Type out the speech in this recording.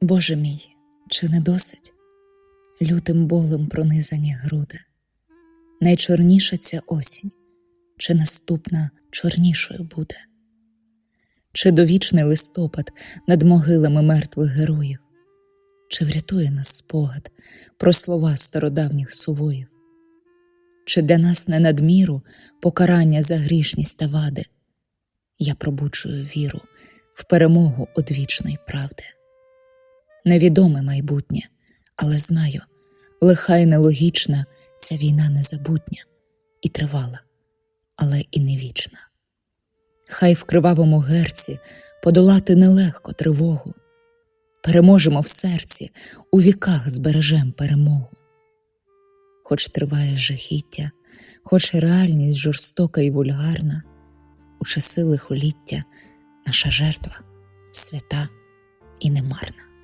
Боже мій, чи не досить? Лютим болем пронизані груди. Найчорніша ця осінь, чи наступна чорнішою буде? Чи довічний листопад над могилами мертвих героїв? Чи врятує нас спогад про слова стародавніх сувоїв? Чи для нас не надміру покарання за грішність та вади? Я пробуджую віру в перемогу одвічної правди. Невідоме майбутнє, але знаю, лиха й нелогічна ця війна незабутня і тривала, але і не вічна. Хай в кривавому герці подолати нелегко тривогу, переможемо в серці, у віках збережем перемогу. Хоч триває жахіття, хоч реальність жорстока і вульгарна, у часи лихоліття наша жертва свята і немарна.